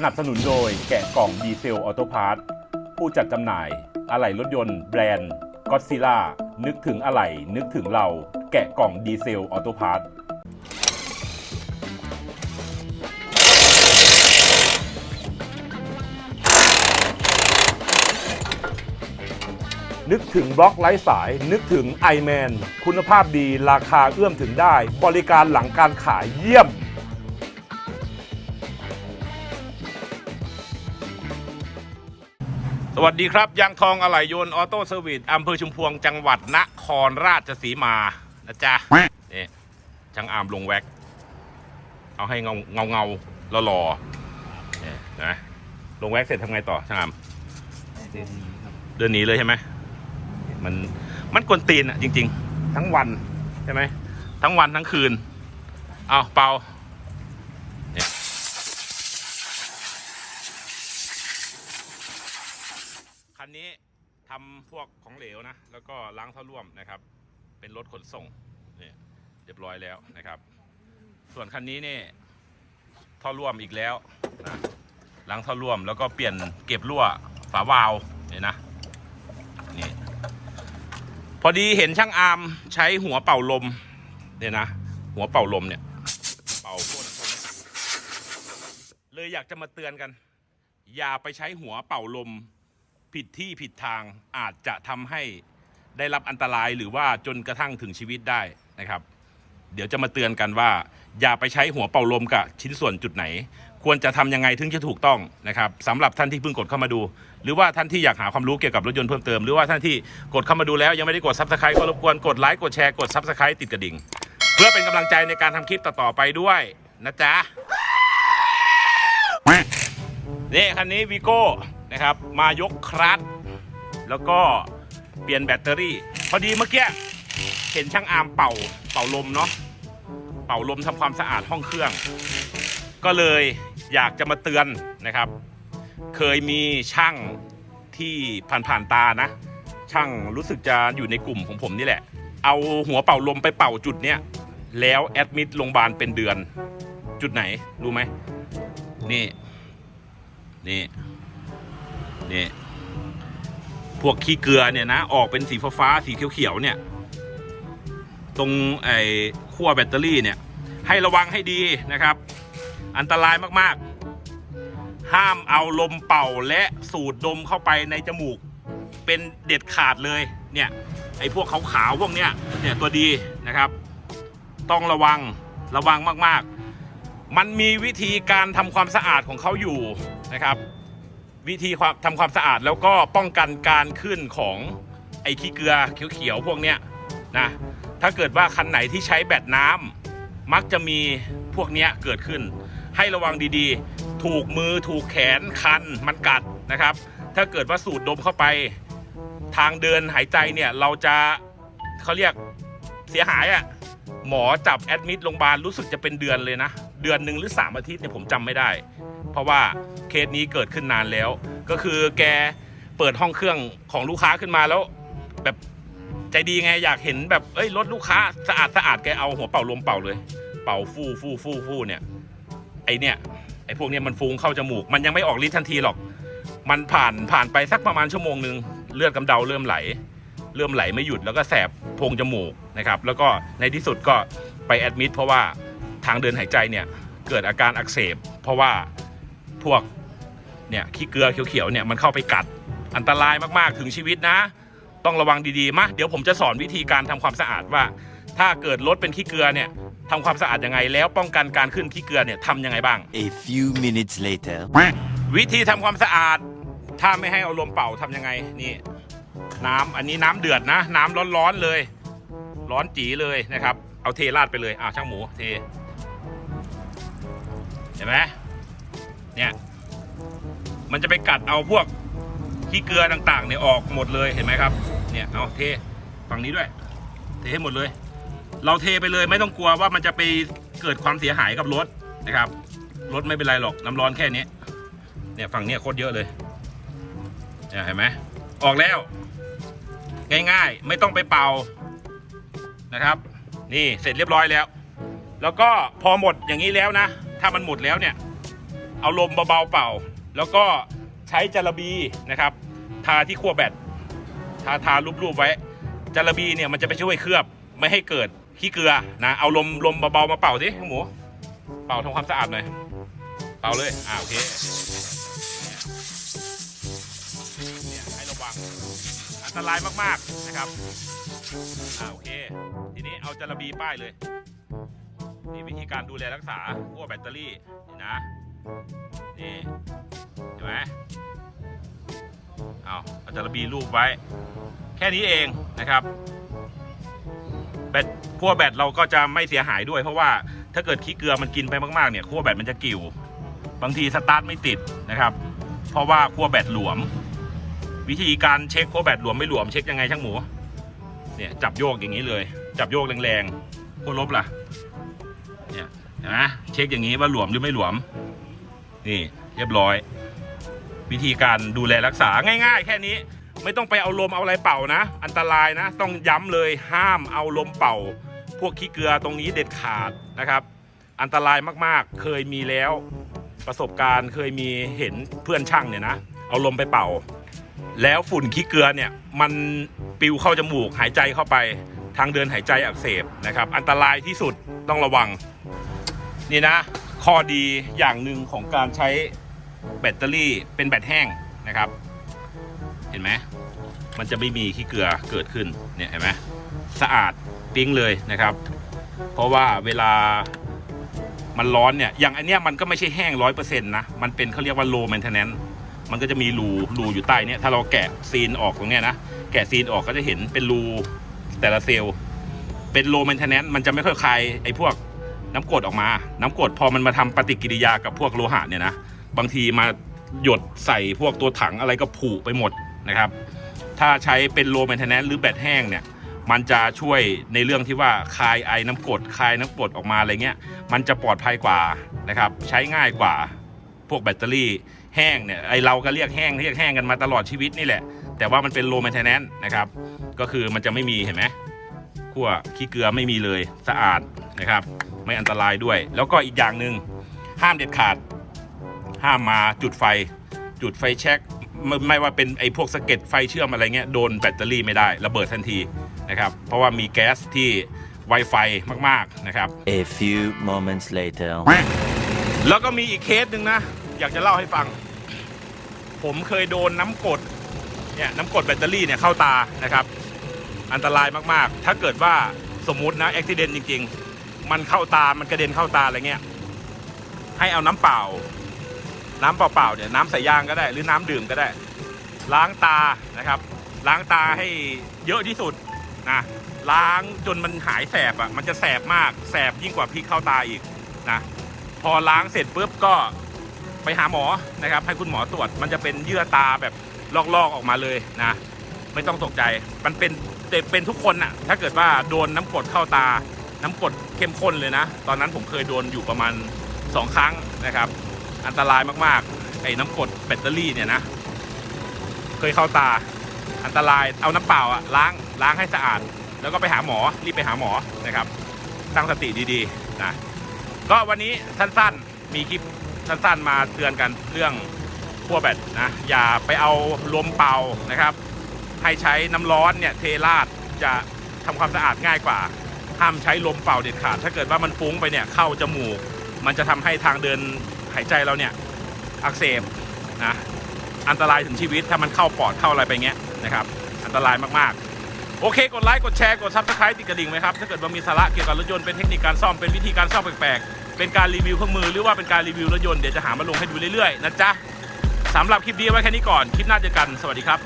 สนับสนุนโดยแกะกล่องดีเซลออโตพาร์ทผู้จัดจำหน่าย อะไหล่รถยนต์แบรนด์ก็ซิล่านึกถึงอะไหล่นึกถึงเรา แกะกล่องดีเซลออโตพาร์ทนึกถึงบล็อกไร้สาย นึกถึง i m a n คุณภาพดีราคาเอื้อมถึงได้ บริการหลังการขายเยี่ยม สวัสดีครับยางทองอะไหล่ยนต์ออโต้เซอร์วิสอำเภอชุมพวงจังหวัดนครราชสีมานะจ๊ะนี่ช่างอามลงแว็ก เอาให้เงาเงาเงาๆรอๆเนี่ยนะลงแว็กเสร็จทำไงต่อช่างอามเดือนนี้เลยใช่ไหมมันมันกวนตีนอะจริง ๆ ทั้งวันใช่ไหมทั้งวันทั้งคืนเอาเปาเนี่ยคันนี้ ทำพวกของเหลวนะ แล้วก็ล้างท่อร่วมนะครับ เป็นรถขนส่งเนี่ยเรียบร้อยแล้วนะครับ ส่วนคันนี้เนี่ยท่อร่วมอีกแล้วนะล้างท่อร่วมแล้วก็เปลี่ยนเก็บรั่วฝาวาล์วเนี่ยนะนี่พอดีเห็นช่างอาร์มใช้หัวเป่าลมเนี่ยนะหัวเป่าลมเนี่ยเป่าพ่นพ่นเลยอยากจะมาเตือนกัน อย่าไปใช้หัวเป่าลม ผิดที่ผิดทางอาจจะทำให้ได้รับอันตรายหรือว่าจนกระทั่งถึงชีวิตได้นะครับ เดี๋ยวจะมาเตือนกันว่า อย่าไปใช้หัวเป่าลมกับชิ้นส่วนจุดไหน ควรจะทำยังไงถึงจะถูกต้องนะครับสำหรับท่านที่เพิ่งกดเข้ามาดู หรือว่าท่านที่อยากหาความรู้เกี่ยวกับรถยนต์เพิ่มเติมหรือว่าท่านที่กดเข้ามาดูแล้วยังไม่ได้กดซับสไครต์ก็รบกวนกดไลค์กดแชร์กดซับสไครต์ติดกระดิ่ง เพื่อเป็นกำลังใจในการทำคลิปต่อๆไปด้วยนะจ๊ะนี่คันนี้วีโก้ นะครับ มายกครัสแล้วก็เปลี่ยนแบตเตอรี่ พอดีเมื่อกี้เห็นช่างอาร์มเป่าเป่าลมเนาะเป่าลมทำความสะอาดห้องเครื่อง ก็เลยอยากจะมาเตือนนะครับ เคยมีช่างที่ผ่านๆตานะ ช่างรู้สึกจะอยู่ในกลุ่มของผมนี่แหละ เอาหัวเป่าลมไปเป่าจุดเนี้ยแล้วแอดมิดโรงพยาบาลเป็นเดือน จุดไหนรู้ไหมนี่ นี่ นี่ พวกขี้เกลือเนี่ยนะออกเป็นสีฟ้าๆสีเขียวๆเนี่ย ตรงไอ้ขั้วแบตเตอรี่เนี่ย ให้ระวังให้ดีนะครับ อันตรายมากๆ ห้ามเอาลมเป่าและสูดดมเข้าไปในจมูก เป็นเด็ดขาดเลยเนี่ยไอ้พวกขาวๆพวกเนี้ยเนี่ยตัวดีนะครับ ต้องระวังระวังมากๆ มันมีวิธีการทำความสะอาดของเขาอยู่นะครับ วิธีความทำความสะอาดแล้วก็ป้องกันการขึ้นของไอ้ขี้เกลือเขียวๆพวกเนี้ยนะถ้าเกิดว่าคันไหนที่ใช้แบตน้ำมักจะมีพวกเนี้ยเกิดขึ้น ให้ระวังดีๆ ถูกมือถูกแขนคันมันกัดนะครับ ถ้าเกิดว่าสูดดมเข้าไป ทางเดินหายใจเนี่ยเราจะเขาเรียกเสียหายอะ่ะหมอจับแอดมิดโรงพยาบาลรู้สึกจะเป็นเดือนเลยนะ เดือนหนึ่งหรือ 3 อาทิตย์เนี่ยผมจำไม่ได้ เพราะว่าเคสนี้เกิดขึ้นนานแล้ว ก็คือแกเปิดห้องเครื่องของลูกค้าขึ้นมาแล้ว แบบใจดีไงอยากเห็นแบบเอ้ยรถลูกค้าสะอาดสะอาดแกเอาหัวเป่าลมเป่าเลย เป่าฟู่ฟู่ฟู่ฟู่เนี่ยไอเนี่ยไอพวกเนี้ยมันฟุ้งเข้าจมูก มันยังไม่ออกฤทธิ์ทันทีหรอก มันผ่านผ่านไปสักประมาณชั่วโมงหนึ่งเลือดกำเดาเริ่มไหล เริ่มไหลไม่หยุดแล้วก็แสบโพรงจมูกนะครับ แล้วก็ในที่สุดก็ไปแอดมิดเพราะว่าทางเดินหายใจเนี่ยเกิดอาการอักเสบ เพราะว่า พวกเนี่ยขี้เกลือเขียวๆเนี่ยมันเข้าไปกัดอันตรายมากๆถึงชีวิตนะ ต้องระวังดีๆมาเดี๋ยวผมจะสอนวิธีการทำความสะอาดว่า ถ้าเกิดรถเป็นขี้เกลือเนี่ยทำความสะอาดยังไงแล้วป้องกันการขึ้นขี้เกลือเนี่ยทำยังไงบ้าง A few minutes later. วิธีทำความสะอาด ถ้าไม่ให้เอาลมเป่าทำยังไงนี่น้ำอันนี้น้ำเดือดนะ น้ำร้อนๆเลย ร้อนจีเลยนะครับ เอาเทราดไปเลยอ่าช่างหมูเทเห็นไหมเนี่ย มันจะไปกัดเอาพวกขี้เกลือต่างๆเนี่ยออกหมดเลยเห็นไหมครับ เนี่ยเอาเทฝั่งนี้ด้วย เทให้หมดเลย เราเทไปเลยไม่ต้องกลัวว่ามันจะไปเกิดความเสียหายกับรถนะครับรถไม่เป็นไรหรอกน้ำร้อนแค่นี้เนี่ยฝั่งเนี้ยโคตรเยอะเลยเนี่ยเห็นไหมออกแล้ว ง่ายๆ ไม่ต้องไปเป่านะครับ นี่เสร็จเรียบร้อยแล้ว แล้วก็พอหมดอย่างนี้แล้วนะ ถ้ามันหมดแล้วเนี่ย เอาลมเบาๆเป่า แล้วก็ใช้จาระบีนะครับ ทาที่ขั้วแบตทาทารูปๆไว้จาระบีเนี่ยมันจะไปช่วยเคลือบไม่ให้เกิดขี้เกลือนะเอาลมลมเบาๆมาเป่าสิหมูเป่าทำความสะอาดหน่อยเป่าเลยอ่าโอเคเนี่ยให้ระวังอันตรายมากๆนะครับอ่าโอเค ทีนี้เอาจาระบีป้ายเลยนี่วิธีการดูแลรักษาขั้วแบตเตอรี่นี่นะ นี่เห็นไหมเอาเอาจาระบีรูปไว้ แค่นี้เองนะครับแบตขั้วแบตเราก็จะไม่เสียหายด้วย เพราะว่าถ้าเกิดขี้เกลือมันกินไปมากๆเนี่ยขั้วแบตมันจะกิ่วบางทีสตาร์ทไม่ติดนะครับ เพราะว่าขั้วแบตหลวม วิธีการเช็คขั้วแบตหลวมไม่หลวมเช็คยังไงช่างหมูเนี่ยจับโยกอย่างนี้เลย จับโยกแรงๆขั้วลบล่ะเนี่ยนไหมเช็คอย่างนี้ว่าหลวมหรือไม่หลวม นี่เรียบร้อย วิธีการดูแลรักษาง่าย ๆ แค่นี้ ไม่ต้องไปเอาลมเอาอะไรเป่านะ อันตรายนะ ต้องย้ำเลยห้ามเอาลมเป่า พวกขี้เกลือตรงนี้เด็ดขาดนะครับ อันตรายมากๆ เคยมีแล้ว ประสบการณ์เคยมีเห็นเพื่อนช่างเนี่ยนะ เอาลมไปเป่า แล้วฝุ่นขี้เกลือเนี่ยมันปิวเข้าจมูกหายใจเข้าไปทางเดินหายใจอักเสบนะครับ อันตรายที่สุดต้องระวัง นี่นะ ข้อดีอย่างหนึ่งของการใช้แบตเตอรี่เป็นแบตแห้งนะครับ เห็นไหมมันจะไม่มีขี้เกลือเกิดขึ้นเนี่ยเห็นไหมสะอาดปิ้งเลยนะครับ เพราะว่าเวลามันร้อนเนี่ยอย่างอันเนี้ยมันก็ไม่ใช่แห้งร้อยเปอร์เซ็นต์นะมันเป็นเขาเรียกว่า low maintenance มันก็จะมีรูรูอยู่ใต้เนี่ยถ้าเราแกะซีนออกตรงเนี้ยนะแกะซีนออกก็จะเห็นเป็นรูแต่ละเซลล์เป็น low maintenance มันจะไม่ค่อยคายไอ้พวก น้ำกรดออกมา น้ำกรดพอมันมาทำปฏิกิริยากับพวกโลหะเนี่ยนะ บางทีมาหยดใส่พวกตัวถังอะไรก็ผุไปหมดนะครับ ถ้าใช้เป็นโลแมนเทนแนนหรือแบตแห้งเนี่ย มันจะช่วยในเรื่องที่ว่าคายไอน้ำกรดคายน้ำกรดออกมาอะไรเงี้ย มันจะปลอดภัยกว่านะครับ ใช้ง่ายกว่าพวกแบตเตอรี่แห้งเนี่ย ไอเราก็เรียกแห้งเรียกแห้งกันมาตลอดชีวิตนี่แหละ แต่ว่ามันเป็นโลแมนเทนแนนนะครับ ก็คือมันจะไม่มีเห็นไหมขั้วขี้เกลือไม่มีเลยสะอาดนะครับ ไม่อันตรายด้วย แล้วก็อีกอย่างหนึ่งห้ามเด็ดขาด ห้ามมาจุดไฟ จุดไฟแช็กไม่ไม่ว่าเป็นไอ้พวกสะเก็ดไฟเชื่อมอะไรเงี้ยโดนแบตเตอรี่ไม่ได้ระเบิดทันทีนะครับ เพราะว่ามีแก๊สที่ไวไฟมากๆนะครับ A few moments later. แล้วก็มีอีกเคสหนึ่งนะ อยากจะเล่าให้ฟัง ผมเคยโดนน้ำกรดเนี่ยน้ำกรดแบตเตอรี่เนี่ยเข้าตานะครับ อันตรายมากๆ ถ้าเกิดว่าสมมุตินะอุบิเหตุจริง ๆ มันเข้าตา มันกระเด็นเข้าตาอะไรเงี้ย ให้เอาน้ำเปล่า น้ำเปล่าๆเนี่ยน้ำใส่ยางก็ได้ หรือน้ำดื่มก็ได้ ล้างตานะครับ ล้างตาให้เยอะที่สุดนะล้างจนมันหายแสบอะ มันจะแสบมาก แสบยิ่งกว่าพริกเข้าตาอีกนะ พอล้างเสร็จปุ๊บก็ไปหาหมอนะครับ ให้คุณหมอตรวจ มันจะเป็นเยื่อตาแบบลอกๆออกมาเลยนะ ไม่ต้องตกใจ มันเป็นเป็นทุกคนน่ะ ถ้าเกิดว่าโดนน้ำกรดเข้าตา น้ำกรดเข้มข้นเลยนะ ตอนนั้นผมเคยโดนอยู่ประมาณ 2 ครั้งนะครับ อันตรายมากๆ ไอ้น้ำกรดแบตเตอรี่เนี่ยนะ เคยเข้าตา อันตราย เอาน้ำเปล่าอะล้าง ล้างให้สะอาด แล้วก็ไปหาหมอ รีบไปหาหมอนะครับ ตั้งสติดีๆนะ ก็วันนี้สั้นๆ มีคลิปสั้นๆ มาเตือนกันเรื่องขั้วแบตนะ อย่าไปเอาลมเป่านะครับ ให้ใช้น้ำร้อนเนี่ยเทราดจะทำความสะอาดง่ายกว่า ห้ามใช้ลมเป่าเด็ดขาด ถ้าเกิดว่ามันฟุ้งไปเนี่ยเข้าจมูก มันจะทำให้ทางเดินหายใจเราเนี่ยอักเสบนะอันตรายถึงชีวิตถ้ามันเข้าปอดเข้าอะไรไปเงี้ยนะครับอันตรายมากๆ โอเค กดไลค์กดแชร์กดซับสไครต์ติดกระดิ่งไหมครับถ้าเกิดว่ามีสาระเกี่ยวกับรถยนต์เป็นเทคนิคการซ่อมเป็นวิธีการซ่อมแปลกๆเป็นการรีวิวเครื่องมือหรือว่าเป็นการรีวิวรถยนต์เดี๋ยวจะหามาลงให้ดูเรื่อยๆนะจ๊ะสำหรับคลิปนี้ไว้แค่นี้ก่อนคลิปหน้าเจอกันสวัสดีครับ